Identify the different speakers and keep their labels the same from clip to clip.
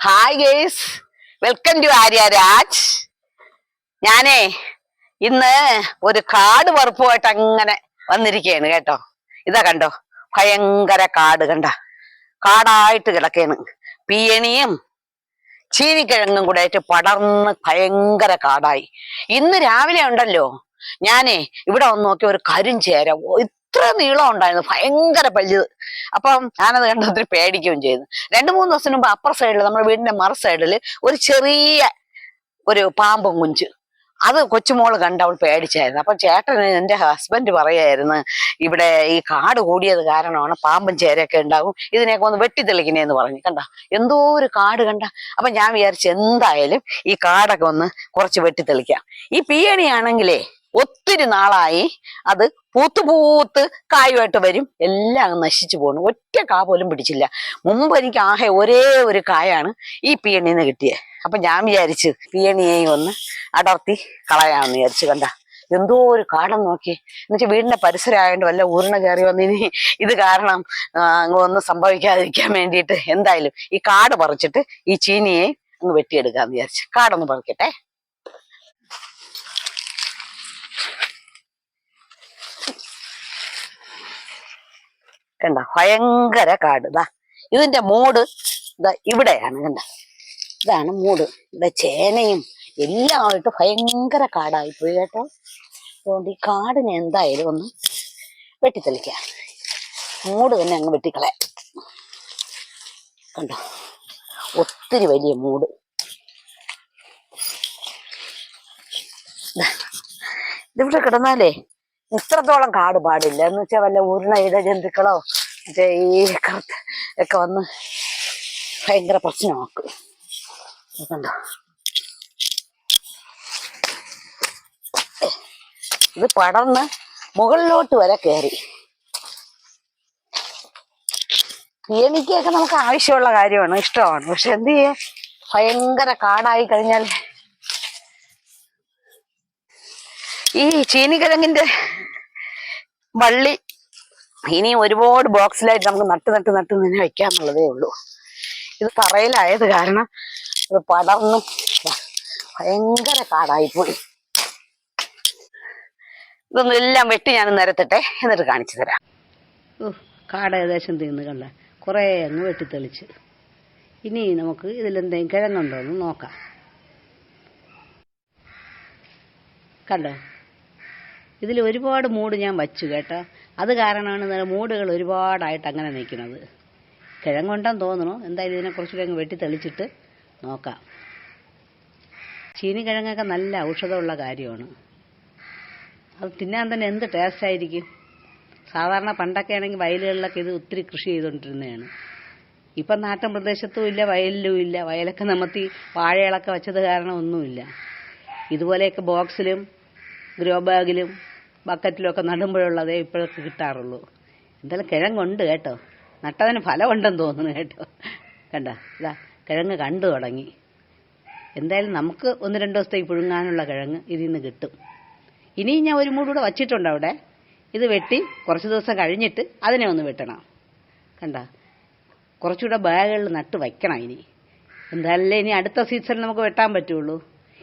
Speaker 1: Hi guys welcome to Arya Raj ഞാനേ ഇന്ന് ഒരു കാട് വറുപ്പുമായിട്ട് അങ്ങനെ വന്നിരിക്കുകയാണ് കേട്ടോ. ഇതാ കണ്ടോ? ഭയങ്കര കാട് കണ്ട. കാടായിട്ട് കിടക്കാണ് പിയണിയും ചീനിക്കിഴങ്ങും കൂടെ ആയിട്ട് പടർന്ന് ഭയങ്കര കാടായി. ഇന്ന് രാവിലെ ഉണ്ടല്ലോ. ഞാനേ ഇവിടെ വന്ന് നോക്കി ഒരു കരിഞ്ചേര ഇത്ര നീളം ഉണ്ടായിരുന്നു ഭയങ്കര പല്ലിത് അപ്പം ഞാനത് കണ്ട് ഒത്തിരി പേടിക്കുകയും ചെയ്തു. രണ്ടു മൂന്ന് ദിവസം മുമ്പ് അപ്പർ സൈഡിൽ നമ്മുടെ വീടിന്റെ മറു സൈഡിൽ ഒരു ചെറിയ ഒരു പാമ്പും കുഞ്ച്. അത് കൊച്ചുമോൾ കണ്ട് അവൾ പേടിച്ചായിരുന്നു. അപ്പൊ ചേട്ടൻ എന്റെ ഹസ്ബൻഡ് പറയായിരുന്നു ഇവിടെ ഈ കാട് കൂടിയത് കാരണമാണ് പാമ്പും ചേരയൊക്കെ ഉണ്ടാവും. ഇതിനെയൊക്കെ ഒന്ന് വെട്ടിത്തെളിക്കണേന്ന് പറഞ്ഞു. കണ്ട? എന്തോ ഒരു കാട് കണ്ട. അപ്പൊ ഞാൻ വിചാരിച്ചു എന്തായാലും ഈ കാടൊക്കെ ഒന്ന് കുറച്ച് വെട്ടിത്തെളിക്കാം. ഈ പീയണിയാണെങ്കിലേ ഒത്തിരി നാളായി അത് പൂത്ത് പൂത്ത് കായുമായിട്ട് വരും. എല്ലാം നശിച്ചു പോണു. ഒറ്റ കാ പോലും പിടിച്ചില്ല. മുമ്പ് എനിക്ക് ആകെ ഒരേ ഒരു കായാണ് ഈ പീയണിന്ന് കിട്ടിയത് അപ്പൊ ഞാൻ വിചാരിച്ച് പീയണിയെയും ഒന്ന് അടർത്തി കളയാമെന്ന് വിചാരിച്ചു. കണ്ട എന്തോ ഒരു കാടം നോക്കി. എന്നുവെച്ചാൽ വീടിന്റെ പരിസരമായതുകൊണ്ട് വല്ല ഊർണ കയറി വന്നിനി ഇത് കാരണം ഒന്നും സംഭവിക്കാതിരിക്കാൻ വേണ്ടിയിട്ട് എന്തായാലും ഈ കാട് പറിച്ചിട്ട് ഈ ചീനിയെ അങ്ങ് വെട്ടിയെടുക്കാന്ന് വിചാരിച്ചു. കാടൊന്ന് പറിക്കട്ടെ. കണ്ട? ഭയങ്കര കാട്. ഇതാ ഇതിന്റെ മൂട് ഇതാ ഇവിടെയാണ് കണ്ട? ഇതാണ് മൂട്. ഇവിടെ ചേനയും എല്ലാമായിട്ട് ഭയങ്കര കാടായി പോയി കേട്ടോ. അതുകൊണ്ട് ഈ കാടിനെ എന്തായാലും ഒന്ന് വെട്ടിത്തെളിക്കാം. മൂട് തന്നെ അങ്ങ് വെട്ടിക്കളയാം. കണ്ടോ? ഒത്തിരി വലിയ മൂട്. ഇതിവിടെ കിടന്നാലേ ഇത്രത്തോളം കാട് പാടില്ല. എന്ന് വെച്ചാൽ വല്ല ഉരുണ ഇടജന്തുക്കളോ മറ്റേ ഒക്കെ വന്ന് ഭയങ്കര പ്രശ്നമാക്കും. ഇത് പടർന്ന് മുകളിലോട്ട് വരെ കയറി എനിക്കൊക്കെ നമുക്ക് ആവശ്യമുള്ള കാര്യമാണ് ഇഷ്ടമാണ്. പക്ഷെ എന്ത് ചെയ്യാ? ഭയങ്കര കാടായി കഴിഞ്ഞാൽ ഈ ചീനിക്കിഴങ്ങിന്റെ വള്ളി ഇനി ഒരുപാട് ബോക്സിലായിട്ട് നമുക്ക് നട്ട് നട്ട് നട്ട് തന്നെ വെക്കാന്നുള്ളതേ ഉള്ളൂ. ഇത് തറയിലായത് കാരണം ഇത് പടർന്നും ഭയങ്കര കാടായിപ്പോയി. ഇതൊന്നും എല്ലാം വെട്ടി ഞാൻ നിരത്തട്ടെ എന്നിട്ട് കാണിച്ചു തരാം.
Speaker 2: കാട് ഏകദേശം തീർന്നു കണ്ട. കുറേ അങ്ങ് വെട്ടിത്തെളിച്ച്. ഇനി നമുക്ക് ഇതിലെന്തെങ്കിലും കിഴങ്ങുണ്ടോ എന്ന് നോക്കാം. കണ്ടോ? ഇതിൽ ഒരുപാട് മൂട് ഞാൻ വച്ചു കേട്ടോ. അത് കാരണമാണ് മൂടുകൾ ഒരുപാടായിട്ട് അങ്ങനെ നിൽക്കുന്നത്. കിഴങ്ങുണ്ടെന്ന് തോന്നുന്നു. എന്തായാലും ഇതിനെ കുറച്ചുകൂടി വെട്ടി വെട്ടിത്തെളിച്ചിട്ട് നോക്കാം. ചീനിക്കിഴങ്ങൊക്കെ നല്ല ഔഷധമുള്ള കാര്യമാണ്. അത് തിന്നാൻ തന്നെ എന്ത് ടേസ്റ്റ് ആയിരിക്കും? സാധാരണ പണ്ടൊക്കെ ആണെങ്കിൽ വയലുകളിലൊക്കെ ഇത് ഒത്തിരി കൃഷി ചെയ്തുകൊണ്ടിരുന്നതാണ്. ഇപ്പം നാട്ടിൻ പ്രദേശത്തും ഇല്ല വയലിലും ഇല്ല. വയലൊക്കെ നമ്മത്തി വാഴകളൊക്കെ വെച്ചത് കാരണം ഒന്നുമില്ല. ഇതുപോലെയൊക്കെ ബോക്സിലും ഗ്രോ ബാഗിലും ബക്കറ്റിലും ഒക്കെ നടുമ്പോഴുള്ളതേ ഇപ്പോഴൊക്കെ കിട്ടാറുള്ളൂ. എന്തായാലും കിഴങ്ങുണ്ട് കേട്ടോ. നട്ടതിന് ഫലമുണ്ടെന്ന് തോന്നുന്നു കേട്ടോ. കണ്ട? ഇതാ കിഴങ്ങ് കണ്ടു തുടങ്ങി. എന്തായാലും നമുക്ക് ഒന്ന് രണ്ട് ദിവസത്തേക്ക് പുഴുങ്ങാനുള്ള കിഴങ്ങ് ഇതിൽ നിന്ന് കിട്ടും. ഇനിയും ഞാൻ ഒരു മൂടൂടെ വച്ചിട്ടുണ്ട് അവിടെ. ഇത് വെട്ടി കുറച്ച് ദിവസം കഴിഞ്ഞിട്ട് അതിനെ ഒന്ന് വെട്ടണം. കണ്ട? കുറച്ചുകൂടെ ബാഗുകളിൽ നട്ട് വയ്ക്കണം ഇനി. എന്തായാലും ഇനി അടുത്ത സീസണിൽ നമുക്ക് വെട്ടാൻ പറ്റുള്ളൂ.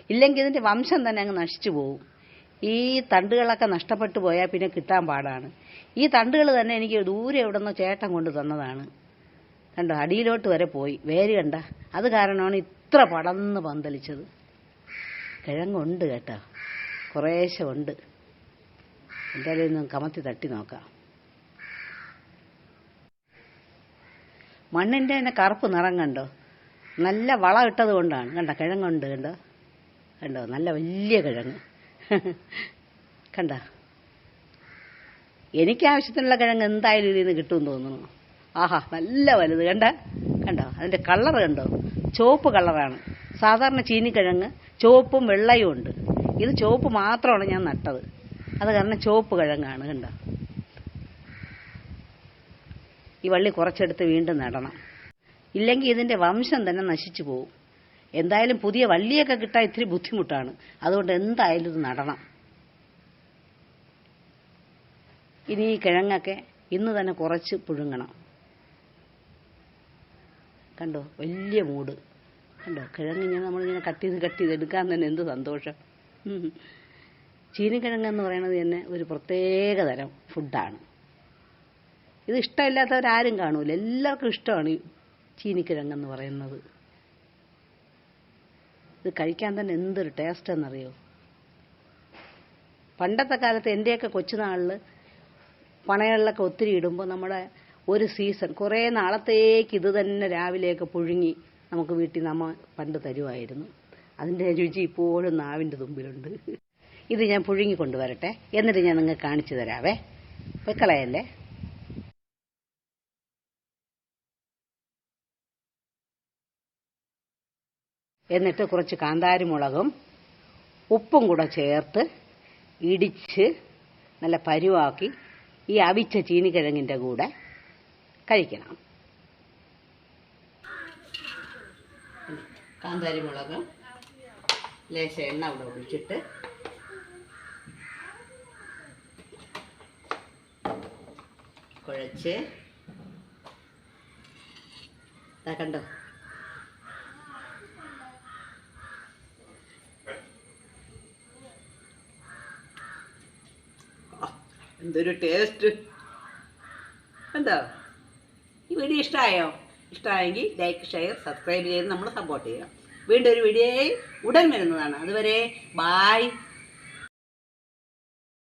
Speaker 2: ഇല്ലെങ്കിൽ ഇതിന്റെ വംശം തന്നെ അങ്ങ് നശിച്ചു പോകും ഈ തണ്ടുകളൊക്കെ നഷ്ടപ്പെട്ടു പോയാൽ പിന്നെ കിട്ടാൻ പാടാണ്. ഈ തണ്ടുകൾ തന്നെ എനിക്ക് ദൂരെ എവിടെ നിന്നോ ചേട്ടൻ കൊണ്ട് തന്നതാണ്. കണ്ടോ അടിയിലോട്ട് വരെ പോയി. വേര് കണ്ട. അത് കാരണമാണ് ഇത്ര പടന്ന് പന്തലിച്ചത്. കിഴങ്ങുണ്ട് കേട്ടോ. കുറേശ്ശെ ഉണ്ട്. എന്തായാലും ഒന്ന് കമത്തി തട്ടി നോക്കാം. മണ്ണിന്റെ തന്നെ കറുപ്പ് നിറം കണ്ടോ? നല്ല വളം ഇട്ടത് കൊണ്ടാണ്. കണ്ടോ കിഴങ്ങുണ്ട് കണ്ടോ? കണ്ടോ നല്ല വലിയ കിഴങ്ങ്. കണ്ട? എനിക്ക് ആവശ്യത്തിനുള്ള കിഴങ്ങ് എന്തായാലും ഇതിൽ നിന്ന് കിട്ടുമെന്ന് തോന്നുന്നു. ആഹാ നല്ല വലുത്. കണ്ട? കണ്ടോ? അതിന്റെ കളർ കണ്ടോ? ചുവപ്പ് കളറാണ്. സാധാരണ ചീനിക്കിഴങ്ങ് ചുവപ്പും വെള്ളയും ഉണ്ട്. ഇത് ചുവപ്പ് മാത്രമാണ് ഞാൻ നട്ടത്. അത് കാരണം ചുവപ്പ് കിഴങ്ങാണ് കണ്ടോ? ഈ വള്ളി കുറച്ചെടുത്ത് വീണ്ടും നടണം. ഇല്ലെങ്കിൽ ഇതിന്റെ വംശം തന്നെ നശിച്ചു പോകും എന്തായാലും പുതിയ വള്ളിയൊക്കെ കിട്ടാൻ ഇത്തിരി ബുദ്ധിമുട്ടാണ്. അതുകൊണ്ട് എന്തായാലും ഇത് നടണം. ഇനി ഈ കിഴങ്ങൊക്കെ ഇന്ന് തന്നെ കുറച്ച് പുഴുങ്ങണം. കണ്ടോ? വലിയ മൂട്. കണ്ടോ? കിഴങ്ങിങ്ങനെ നമ്മളിങ്ങനെ കട്ട് ചെയ്ത് കട്ട് ചെയ്ത് എടുക്കാൻ തന്നെ എന്ത് സന്തോഷം. ചീനിക്കിഴങ്ങ് എന്ന് പറയുന്നത് തന്നെ ഒരു പ്രത്യേക തരം ഫുഡാണ്. ഇത് ഇഷ്ടമില്ലാത്തവരാരും കാണൂല. എല്ലാവർക്കും ഇഷ്ടമാണ് ഈ ചീനിക്കിഴങ്ങെന്ന് പറയുന്നത്. ഇത് കഴിക്കാൻ തന്നെ എന്തൊരു ടേസ്റ്റ് എന്നറിയോ? പണ്ടത്തെ കാലത്ത് എന്റെയൊക്കെ കൊച്ചുനാളിൽ പണകളിലൊക്കെ ഒത്തിരി ഇടുമ്പോൾ നമ്മുടെ ഒരു സീസൺ കുറേ നാളത്തേക്ക് ഇത് തന്നെ രാവിലെയൊക്കെ പുഴുങ്ങി നമുക്ക് വീട്ടിൽ നമ്മ പണ്ട് തരുമായിരുന്നു അതിന്റെ രുചി ഇപ്പോഴും നാവിന്റെ തുമ്പിലുണ്ട്. ഇത് ഞാൻ പുഴുങ്ങി കൊണ്ടുവരട്ടെ. എന്നിട്ട് ഞാൻ നിങ്ങൾക്ക് കാണിച്ചു തരാവേ. വെക്കളയല്ലേ? എന്നിട്ട് കുറച്ച് കാന്താരി മുളകും ഉപ്പും കൂടെ ചേർത്ത് ഇടിച്ച് നല്ല പരുവാക്കി ഈ അവിച്ച ചീനിക്കിഴങ്ങിന്റെ കൂടെ കഴിക്കണം. കാന്താരി മുളക് ലേശ എണ്ണ അവിടെ ഒഴിച്ചിട്ട്. കുഴച്ച്. കണ്ടോ? എന്തൊരു ടേസ്റ്റ് എന്താ? ഈ വീഡിയോ ഇഷ്ടമായോ ഇഷ്ടമായെങ്കിൽ ലൈക്ക് ഷെയർ സബ്സ്ക്രൈബ് ചെയ്ത് നമ്മൾ സപ്പോർട്ട് ചെയ്യാം വീണ്ടും ഒരു വീഡിയോയിൽ ഉടൻ വരുന്നതാണ്. അതുവരെ ബായ്